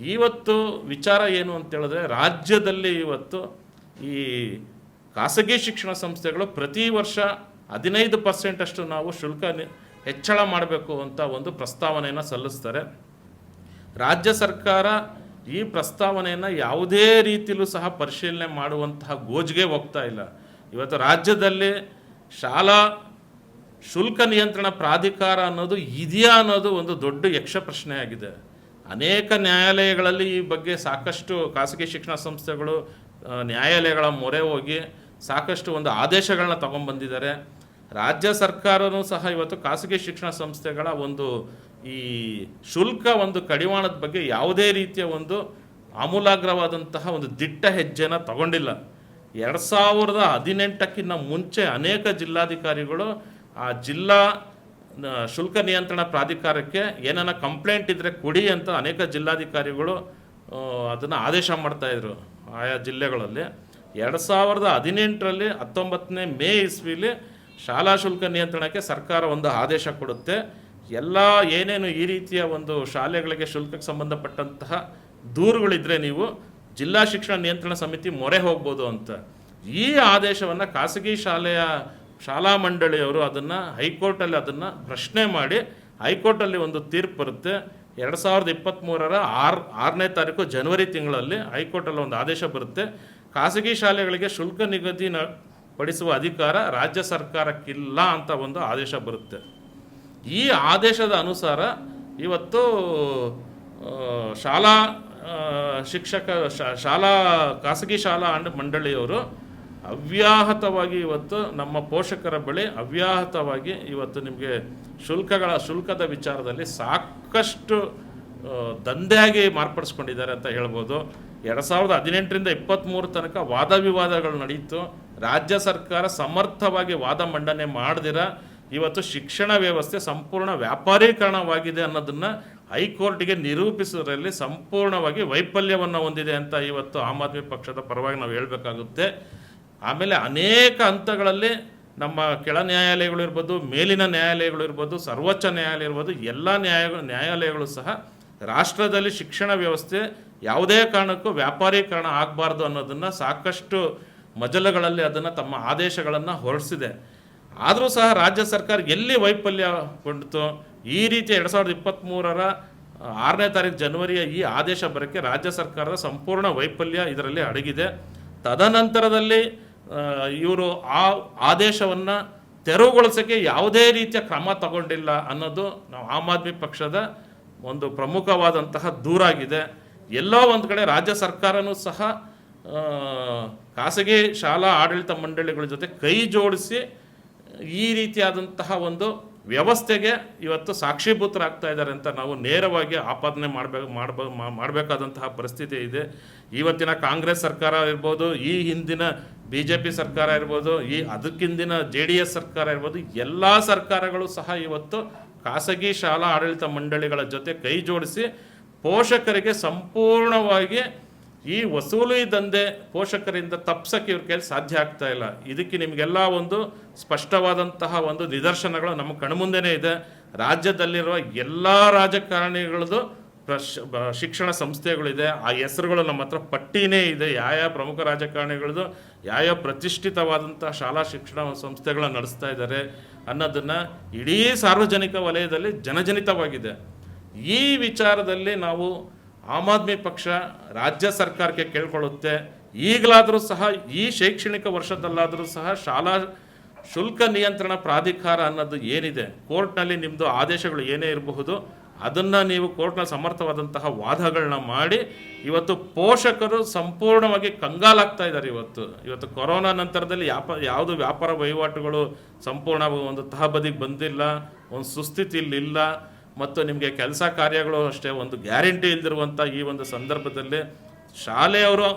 ಇವತ್ತು ವಿಚಾರ ಏನು ಅಂತೇಳಿದ್ರೆ ರಾಜ್ಯದಲ್ಲಿ ಇವತ್ತು ಈ ಖಾಸಗಿ ಶಿಕ್ಷಣ ಸಂಸ್ಥೆಗಳು ಪ್ರತಿ ವರ್ಷ ಹದಿನೈದು ಪರ್ಸೆಂಟಷ್ಟು ನಾವು ಶುಲ್ಕ ಹೆಚ್ಚಳ ಮಾಡಬೇಕು ಅಂತ ಒಂದು ಪ್ರಸ್ತಾವನೆಯನ್ನು ಸಲ್ಲಿಸ್ತಾರೆ. ರಾಜ್ಯ ಸರ್ಕಾರ ಈ ಪ್ರಸ್ತಾವನೆಯನ್ನು ಯಾವುದೇ ರೀತಿಯಲ್ಲೂ ಸಹ ಪರಿಶೀಲನೆ ಮಾಡುವಂತಹ ಗೋಜಿಗೆ ಹೋಗ್ತಾ ಇಲ್ಲ. ಇವತ್ತು ರಾಜ್ಯದಲ್ಲಿ ಶಾಲಾ ಶುಲ್ಕ ನಿಯಂತ್ರಣ ಪ್ರಾಧಿಕಾರ ಅನ್ನೋದು ಇದೆಯಾ ಅನ್ನೋದು ಒಂದು ದೊಡ್ಡ ಯಕ್ಷ ಪ್ರಶ್ನೆಯಾಗಿದೆ. ಅನೇಕ ನ್ಯಾಯಾಲಯಗಳಲ್ಲಿ ಈ ಬಗ್ಗೆ ಸಾಕಷ್ಟು ಖಾಸಗಿ ಶಿಕ್ಷಣ ಸಂಸ್ಥೆಗಳು ನ್ಯಾಯಾಲಯಗಳ ಮೊರೆ ಹೋಗಿ ಸಾಕಷ್ಟು ಒಂದು ಆದೇಶಗಳನ್ನ ತಗೊಂಡ್ಬಂದಿದ್ದಾರೆ. ರಾಜ್ಯ ಸರ್ಕಾರವೂ ಸಹ ಇವತ್ತು ಖಾಸಗಿ ಶಿಕ್ಷಣ ಸಂಸ್ಥೆಗಳ ಒಂದು ಈ ಶುಲ್ಕ ಒಂದು ಕಡಿವಾಣದ ಬಗ್ಗೆ ಯಾವುದೇ ರೀತಿಯ ಒಂದು ಆಮೂಲಾಗ್ರವಾದಂತಹ ಒಂದು ದಿಟ್ಟ ಹೆಜ್ಜೆನ ತಗೊಂಡಿಲ್ಲ. ಎರಡು ಸಾವಿರದ ಹದಿನೆಂಟಕ್ಕಿಂತ ಮುಂಚೆ ಅನೇಕ ಜಿಲ್ಲಾಧಿಕಾರಿಗಳು ಆ ಜಿಲ್ಲಾ ಶುಲ್ಕ ನಿಯಂತ್ರಣ ಪ್ರಾಧಿಕಾರಕ್ಕೆ ಏನನ್ನ ಕಂಪ್ಲೇಂಟ್ ಇದ್ದರೆ ಕೊಡಿ ಅಂತ ಅನೇಕ ಜಿಲ್ಲಾಧಿಕಾರಿಗಳು ಅದನ್ನು ಆದೇಶ ಮಾಡ್ತಾಯಿದ್ರು ಆಯಾ ಜಿಲ್ಲೆಗಳಲ್ಲಿ. ಎರಡು ಸಾವಿರದ ಹದಿನೆಂಟರಲ್ಲಿ ಹತ್ತೊಂಬತ್ತನೇ ಮೇ ಇಸ್ವಿಲಿ ಶಾಲಾ ಶುಲ್ಕ ನಿಯಂತ್ರಣಕ್ಕೆ ಸರ್ಕಾರ ಒಂದು ಆದೇಶ ಕೊಡುತ್ತೆ. ಎಲ್ಲ ಏನೇನು ಈ ರೀತಿಯ ಒಂದು ಶಾಲೆಗಳಿಗೆ ಶುಲ್ಕಕ್ಕೆ ಸಂಬಂಧಪಟ್ಟಂತಹ ದೂರುಗಳಿದ್ರೆ ನೀವು ಜಿಲ್ಲಾ ಶಿಕ್ಷಣ ನಿಯಂತ್ರಣ ಸಮಿತಿ ಮೊರೆ ಹೋಗ್ಬೋದು ಅಂತ. ಈ ಆದೇಶವನ್ನು ಖಾಸಗಿ ಶಾಲೆಯ ಶಾಲಾ ಮಂಡಳಿಯವರು ಅದನ್ನು ಹೈಕೋರ್ಟಲ್ಲಿ ಅದನ್ನು ಪ್ರಶ್ನೆ ಮಾಡಿ ಹೈಕೋರ್ಟಲ್ಲಿ ಒಂದು ತೀರ್ಪು ಬರುತ್ತೆ. ಎರಡು ಸಾವಿರದ ಇಪ್ಪತ್ತ್ಮೂರರ ಆರು, ಆರನೇ ತಾರೀಕು ಜನವರಿ ತಿಂಗಳಲ್ಲಿ ಹೈಕೋರ್ಟಲ್ಲಿ ಒಂದು ಆದೇಶ ಬರುತ್ತೆ. ಖಾಸಗಿ ಶಾಲೆಗಳಿಗೆ ಶುಲ್ಕ ನಿಗದಿ ನ- ಪಡಿಸುವ ಅಧಿಕಾರ ರಾಜ್ಯ ಸರ್ಕಾರಕ್ಕಿಲ್ಲ ಅಂತ ಒಂದು ಆದೇಶ ಬರುತ್ತೆ. ಈ ಆದೇಶದ ಅನುಸಾರ ಇವತ್ತು ಶಾಲಾ ಶಿಕ್ಷಕ ಶಾಲಾ, ಖಾಸಗಿ ಶಾಲಾ ಮಂಡಳಿಯವರು ಅವ್ಯಾಹತವಾಗಿ ಇವತ್ತು ನಮ್ಮ ಪೋಷಕರ ಬಳಿ ಅವ್ಯಾಹತವಾಗಿ ಇವತ್ತು ನಿಮಗೆ ಶುಲ್ಕಗಳ, ಶುಲ್ಕದ ವಿಚಾರದಲ್ಲಿ ಸಾಕಷ್ಟು ದಂಧೆಯಾಗಿ ಮಾರ್ಪಡಿಸ್ಕೊಂಡಿದ್ದಾರೆ ಅಂತ ಹೇಳ್ಬೋದು. ಎರಡು ಸಾವಿರದ ಹದಿನೆಂಟರಿಂದ ಇಪ್ಪತ್ತ್ಮೂರು ತನಕ ವಾದ ವಿವಾದಗಳು ನಡೆಯಿತು ರಾಜ್ಯ ಸರ್ಕಾರ ಸಮರ್ಥವಾಗಿ ವಾದ ಮಂಡನೆ ಮಾಡದಿರ. ಇವತ್ತು ಶಿಕ್ಷಣ ವ್ಯವಸ್ಥೆ ಸಂಪೂರ್ಣ ವ್ಯಾಪಾರೀಕರಣವಾಗಿದೆ ಅನ್ನೋದನ್ನು ಹೈಕೋರ್ಟ್ಗೆ ನಿರೂಪಿಸುವುದರಲ್ಲಿ ಸಂಪೂರ್ಣವಾಗಿ ವೈಫಲ್ಯವನ್ನು ಹೊಂದಿದೆ ಅಂತ ಇವತ್ತು ಆಮ್ ಆದ್ಮಿ ಪಕ್ಷದ ಪರವಾಗಿ ನಾವು ಹೇಳಬೇಕಾಗುತ್ತೆ. ಆಮೇಲೆ ಅನೇಕ ಹಂತಗಳಲ್ಲಿ ನಮ್ಮ ಕೆಳ ನ್ಯಾಯಾಲಯಗಳು ಇರ್ಬೋದು, ಮೇಲಿನ ನ್ಯಾಯಾಲಯಗಳು ಇರ್ಬೋದು, ಸರ್ವೋಚ್ಚ ನ್ಯಾಯಾಲಯ ಇರ್ಬೋದು, ಎಲ್ಲ ನ್ಯಾಯ ನ್ಯಾಯಾಲಯಗಳು ಸಹ ರಾಷ್ಟ್ರದಲ್ಲಿ ಶಿಕ್ಷಣ ವ್ಯವಸ್ಥೆ ಯಾವುದೇ ಕಾರಣಕ್ಕೂ ವ್ಯಾಪಾರೀಕರಣ ಆಗಬಾರ್ದು ಅನ್ನೋದನ್ನು ಸಾಕಷ್ಟು ಮಜಲಗಳಲ್ಲಿ ಅದನ್ನು ತಮ್ಮ ಆದೇಶಗಳನ್ನು ಹೊರಡಿಸಿದೆ. ಆದರೂ ಸಹ ರಾಜ್ಯ ಸರ್ಕಾರ ಎಲ್ಲಿ ವೈಫಲ್ಯ ಕೊಂಡಿತು ಈ ರೀತಿ ಎರಡು ಸಾವಿರದ ಇಪ್ಪತ್ತ್ಮೂರರ ಆರನೇ ತಾರೀಕು ಜನವರಿಯ ಈ ಆದೇಶ ಬರೋಕ್ಕೆ ರಾಜ್ಯ ಸರ್ಕಾರದ ಸಂಪೂರ್ಣ ವೈಫಲ್ಯ ಇದರಲ್ಲಿ ಅಡಗಿದೆ. ತದನಂತರದಲ್ಲಿ ಇವರು ಆ ಆದೇಶವನ್ನು ತೆರವುಗೊಳಿಸೋಕ್ಕೆ ಯಾವುದೇ ರೀತಿಯ ಕ್ರಮ ತಗೊಂಡಿಲ್ಲ ಅನ್ನೋದು ನಾವು ಆಮ್ ಆದ್ಮಿ ಪಕ್ಷದ ಒಂದು ಪ್ರಮುಖವಾದಂತಹ ದೂರಾಗಿದೆ. ಎಲ್ಲೋ ಒಂದು ಕಡೆ ರಾಜ್ಯ ಸರ್ಕಾರನೂ ಸಹ ಖಾಸಗಿ ಶಾಲಾ ಆಡಳಿತ ಮಂಡಳಿಗಳ ಜೊತೆ ಕೈ ಜೋಡಿಸಿ ಈ ರೀತಿಯಾದಂತಹ ಒಂದು ವ್ಯವಸ್ಥೆಗೆ ಇವತ್ತು ಸಾಕ್ಷೀಭೂತರಾಗ್ತಾ ಇದ್ದಾರೆ ಅಂತ ನಾವು ನೇರವಾಗಿ ಆಪಾದನೆ ಮಾಡಬೇಕು ಮಾಡಬ ಮಾಡಬೇಕಾದಂತಹ ಪರಿಸ್ಥಿತಿ ಇದೆ. ಇವತ್ತಿನ ಕಾಂಗ್ರೆಸ್ ಸರ್ಕಾರ ಇರ್ಬೋದು, ಈ ಹಿಂದಿನ ಬಿ ಜೆ ಪಿ ಸರ್ಕಾರ ಇರ್ಬೋದು, ಈ ಅದಕ್ಕಿಂದಿನ ಜೆ ಡಿ ಎಸ್ ಸರ್ಕಾರ ಇರ್ಬೋದು, ಎಲ್ಲ ಸರ್ಕಾರಗಳು ಸಹ ಇವತ್ತು ಖಾಸಗಿ ಶಾಲಾ ಆಡಳಿತ ಮಂಡಳಿಗಳ ಜೊತೆ ಕೈ ಜೋಡಿಸಿ ಪೋಷಕರಿಗೆ ಸಂಪೂರ್ಣವಾಗಿ ಈ ವಸೂಲಿ ದಂಧೆ ಪೋಷಕರಿಂದ ತಪ್ಸಕ್ಕೆ ಇವ್ರ ಕೈಲಿ ಸಾಧ್ಯ ಆಗ್ತಾ ಇಲ್ಲ. ಇದಕ್ಕೆ ನಿಮಗೆಲ್ಲ ಒಂದು ಸ್ಪಷ್ಟವಾದಂತಹ ಒಂದು ನಿದರ್ಶನಗಳು ನಮ್ಮ ಕಣ್ಮುಂದೆನೇ ಇದೆ. ರಾಜ್ಯದಲ್ಲಿರುವ ಎಲ್ಲ ರಾಜಕಾರಣಿಗಳದ್ದು ಶಿಕ್ಷಣ ಸಂಸ್ಥೆಗಳಿದೆ. ಆ ಹೆಸರುಗಳು ನಮ್ಮ ಹತ್ರ ಪಟ್ಟಿನೇ ಇದೆ. ಯಾವ ಪ್ರಮುಖ ರಾಜಕಾರಣಿಗಳದ್ದು ಯಾವ ಪ್ರತಿಷ್ಠಿತವಾದಂಥ ಶಾಲಾ ಶಿಕ್ಷಣ ಸಂಸ್ಥೆಗಳನ್ನ ನಡೆಸ್ತಾ ಇದ್ದಾರೆ ಅನ್ನೋದನ್ನು ಇಡೀ ಸಾರ್ವಜನಿಕ ವಲಯದಲ್ಲಿ ಜನಜನಿತವಾಗಿದೆ. ಈ ವಿಚಾರದಲ್ಲಿ ನಾವು ಆಮ್ ಆದ್ಮಿ ಪಕ್ಷ ರಾಜ್ಯ ಸರ್ಕಾರಕ್ಕೆ ಕೇಳ್ಕೊಳ್ಳುತ್ತೆ. ಈಗಲಾದರೂ ಸಹ ಈ ಶೈಕ್ಷಣಿಕ ವರ್ಷದಲ್ಲಾದರೂ ಸಹ ಶಾಲಾ ಶುಲ್ಕ ನಿಯಂತ್ರಣ ಪ್ರಾಧಿಕಾರ ಅನ್ನೋದು ಏನಿದೆ, ಕೋರ್ಟ್ನಲ್ಲಿ ನಿಮ್ಮದು ಆದೇಶಗಳು ಏನೇ ಇರಬಹುದು, ಅದನ್ನು ನೀವು ಕೋರ್ಟ್ನ ಸಮರ್ಥವಾದಂತಹ ವಾದಗಳನ್ನ ಮಾಡಿ, ಇವತ್ತು ಪೋಷಕರು ಸಂಪೂರ್ಣವಾಗಿ ಕಂಗಾಲಾಗ್ತಾ ಇದ್ದಾರೆ ಇವತ್ತು. ಇವತ್ತು ಕೊರೋನಾ ನಂತರದಲ್ಲಿ ಯಾಪ, ಯಾವುದು ವ್ಯಾಪಾರ ವಹಿವಾಟುಗಳು ಸಂಪೂರ್ಣ ಒಂದು ತಹಬದಿಗೆ ಬಂದಿಲ್ಲ, ಒಂದು ಸುಸ್ಥಿತಿ ಇಲ್ಲ ಮತ್ತು ನಿಮಗೆ ಕೆಲಸ ಕಾರ್ಯಗಳು ಅಷ್ಟೇ ಒಂದು ಗ್ಯಾರಂಟಿ ಇಲ್ದಿರುವಂಥ ಈ ಒಂದು ಸಂದರ್ಭದಲ್ಲಿ ಶಾಲೆಯವರು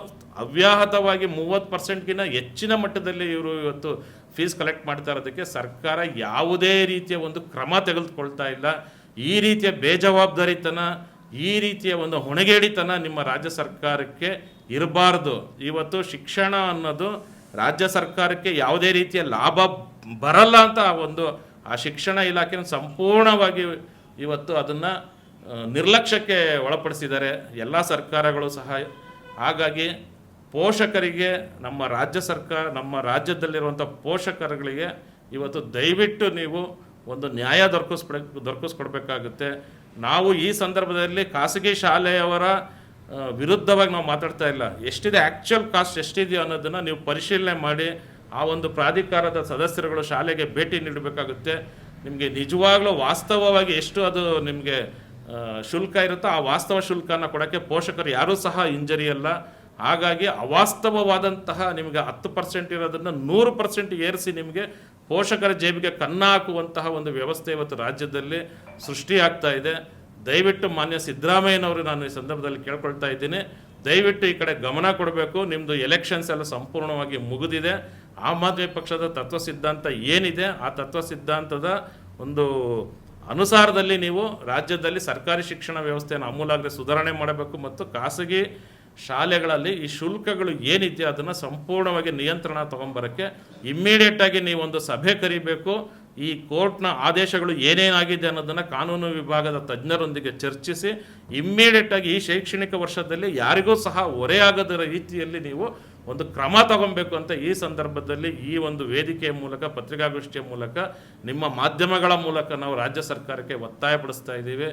ಅವ್ಯಾಹತವಾಗಿ ಮೂವತ್ತು ಪರ್ಸೆಂಟ್ಗಿಂತ ಹೆಚ್ಚಿನ ಮಟ್ಟದಲ್ಲಿ ಇವರು ಇವತ್ತು ಫೀಸ್ ಕಲೆಕ್ಟ್ ಮಾಡ್ತಾ ಇರೋದಕ್ಕೆ ಸರ್ಕಾರ ಯಾವುದೇ ರೀತಿಯ ಒಂದು ಕ್ರಮ ತೆಗೆದುಕೊಳ್ತಾ ಇಲ್ಲ. ಈ ರೀತಿಯ ಬೇಜವಾಬ್ದಾರಿತನ, ಈ ರೀತಿಯ ಒಂದು ಹೊಣೆಗೇಡಿತನ ನಿಮ್ಮ ರಾಜ್ಯ ಸರ್ಕಾರಕ್ಕೆ ಇರಬಾರ್ದು. ಇವತ್ತು ಶಿಕ್ಷಣ ಅನ್ನೋದು ರಾಜ್ಯ ಸರ್ಕಾರಕ್ಕೆ ಯಾವುದೇ ರೀತಿಯ ಲಾಭ ಬರಲ್ಲ ಅಂತ ಒಂದು ಆ ಶಿಕ್ಷಣ ಇಲಾಖೆಯನ್ನು ಸಂಪೂರ್ಣವಾಗಿ ಇವತ್ತು ಅದನ್ನು ನಿರ್ಲಕ್ಷ್ಯಕ್ಕೆ ಒಳಪಡಿಸಿದ್ದಾರೆ. ಎಲ್ಲ ಸರ್ಕಾರಗಳು ಸಹ. ಹಾಗಾಗಿ ಪೋಷಕರಿಗೆ, ನಮ್ಮ ರಾಜ್ಯ ಸರ್ಕಾರ, ನಮ್ಮ ರಾಜ್ಯದಲ್ಲಿರುವಂಥ ಪೋಷಕರುಗಳಿಗೆ ಇವತ್ತು ದಯವಿಟ್ಟು ನೀವು ಒಂದು ನ್ಯಾಯ ದೊರಕಿಸ್ಬಿಡ, ದೊರಕಿಸ್ಕೊಡ್ಬೇಕಾಗುತ್ತೆ. ನಾವು ಈ ಸಂದರ್ಭದಲ್ಲಿ ಖಾಸಗಿ ಶಾಲೆಯವರ ವಿರುದ್ಧವಾಗಿ ನಾವು ಮಾತಾಡ್ತಾ ಇಲ್ಲ. ಎಷ್ಟಿದೆ ಆ್ಯಕ್ಚುಯಲ್ ಕಾಸ್ಟ್ ಎಷ್ಟಿದೆಯೋ ಅನ್ನೋದನ್ನು ನೀವು ಪರಿಶೀಲನೆ ಮಾಡಿ, ಆ ಒಂದು ಪ್ರಾಧಿಕಾರದ ಸದಸ್ಯರುಗಳು ಶಾಲೆಗೆ ಭೇಟಿ ನೀಡಬೇಕಾಗುತ್ತೆ. ನಿಮಗೆ ನಿಜವಾಗ್ಲೂ ವಾಸ್ತವವಾಗಿ ಎಷ್ಟು ಅದು ನಿಮಗೆ ಶುಲ್ಕ ಇರುತ್ತೋ ಆ ವಾಸ್ತವ ಶುಲ್ಕನ ಕೊಡೋಕ್ಕೆ ಪೋಷಕರು ಯಾರೂ ಸಹ ಇಂಜರಿ ಅಲ್ಲ. ಹಾಗಾಗಿ ಅವಾಸ್ತವವಾದಂತಹ ನಿಮಗೆ ಹತ್ತು ಪರ್ಸೆಂಟ್ ಇರೋದನ್ನು ನೂರು ಪರ್ಸೆಂಟ್ ಏರಿಸಿ ನಿಮಗೆ ಪೋಷಕರ ಜೇಬಿಗೆ ಕನ್ನ ಹಾಕುವಂತಹ ಒಂದು ವ್ಯವಸ್ಥೆ ಇವತ್ತು ರಾಜ್ಯದಲ್ಲಿ ಸೃಷ್ಟಿಯಾಗ್ತಾ ಇದೆ. ದಯವಿಟ್ಟು ಮಾನ್ಯ ಸಿದ್ದರಾಮಯ್ಯನವರು ನಾನು ಈ ಸಂದರ್ಭದಲ್ಲಿ ಕೇಳ್ಕೊಳ್ತಾ ಇದ್ದೀನಿ. ದಯವಿಟ್ಟು ಈ ಕಡೆ ಗಮನ ಕೊಡಬೇಕು. ನಿಮ್ಮದು ಎಲೆಕ್ಷನ್ಸ್ ಎಲ್ಲ ಸಂಪೂರ್ಣವಾಗಿ ಮುಗಿದಿದೆ. ಆಮ್ ಆದ್ಮಿ ಪಕ್ಷದ ತತ್ವ ಸಿದ್ಧಾಂತ ಏನಿದೆ, ಆ ತತ್ವ ಸಿದ್ಧಾಂತದ ಒಂದು ಅನುಸಾರದಲ್ಲಿ ನೀವು ರಾಜ್ಯದಲ್ಲಿ ಸರ್ಕಾರಿ ಶಿಕ್ಷಣ ವ್ಯವಸ್ಥೆಯನ್ನು ಅಮೂಲಾಗ್ರೆ ಸುಧಾರಣೆ ಮಾಡಬೇಕು ಮತ್ತು ಖಾಸಗಿ ಶಾಲೆಗಳಲ್ಲಿ ಈ ಶುಲ್ಕಗಳು ಏನಿದೆಯೋ ಅದನ್ನು ಸಂಪೂರ್ಣವಾಗಿ ನಿಯಂತ್ರಣ ತೊಗೊಂಬರೋಕ್ಕೆ ಇಮ್ಮಿಡಿಯೇಟಾಗಿ ನೀವೊಂದು ಸಭೆ ಕರಿಬೇಕು. ಈ ಕೋರ್ಟ್ನ ಆದೇಶಗಳು ಏನೇನಾಗಿದೆ ಅನ್ನೋದನ್ನು ಕಾನೂನು ವಿಭಾಗದ ತಜ್ಞರೊಂದಿಗೆ ಚರ್ಚಿಸಿ ಇಮ್ಮಿಡಿಯೇಟಾಗಿ ಈ ಶೈಕ್ಷಣಿಕ ವರ್ಷದಲ್ಲಿ ಯಾರಿಗೂ ಸಹ ಹೊರೆಯಾಗದ ರೀತಿಯಲ್ಲಿ ನೀವು ಒಂದು ಕ್ರಮ ತಗೊಬೇಕು ಅಂತ ಈ ಸಂದರ್ಭದಲ್ಲಿ ಈ ಒಂದು ವೇದಿಕೆಯ ಮೂಲಕ, ಪತ್ರಿಕಾಗೋಷ್ಠಿಯ ಮೂಲಕ, ನಿಮ್ಮ ಮಾಧ್ಯಮಗಳ ಮೂಲಕ ನಾವು ರಾಜ್ಯ ಸರ್ಕಾರಕ್ಕೆ ಒತ್ತಾಯಪಡಿಸ್ತಾ ಇದ್ದೀವಿ.